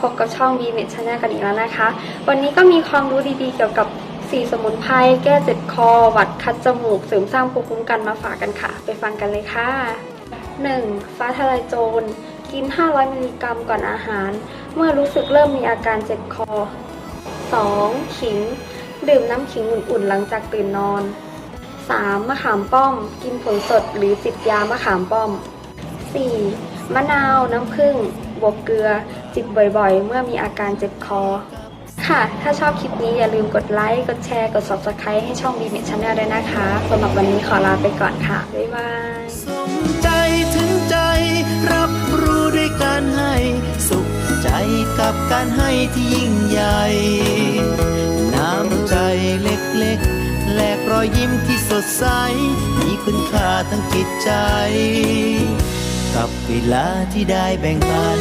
พบกับช่อง v m e d Channel กันอีกแล้วนะคะ วันนี้ก็มีความรู้ดีๆเกี่ยวกับสีสมุนไพรแก้เจ็บคอ หวัดคัดจมูก เสริมสร้างภูมิคุ้มกันมาฝากกันค่ะ ไปฟังกันเลยค่ะ 1. ฟ้าทลายโจร กิน 500 มิลลิกรัมก่อนอาหาร เมื่อรู้สึกเริ่มมีอาการเจ็บคอ 2. ขิง ดื่มน้ำขิงอุ่นๆ หลังจากตื่นนอน 3. มะขามป้อม กินผลสดหรือจิบยามะขามป้อม 4. มะนาว น้ำผึ้ง บวกเกลือ จิบบ่อยๆ เมื่อมีอาการเจ็บคอ ค่ะ ถ้าชอบคลิปนี้อย่าลืมกดไลค์ กดแชร์ กด subscribe ให้ช่อง b ีเม Channel ด้วยนะคะสำหรับวันนี้ขอลาไปก่อนค่ะ บ๊ายบายสมใจถึงใจ รับรู้ด้วยการให้ สุขใจกับการให้ที่ยิ่งใหญ่ น้ำใจเล็กๆ แลกรอยยิ้มที่สดใส มีคุณค่าทั้งจิตใจ กับเวลาที่ได้แบ่งปัน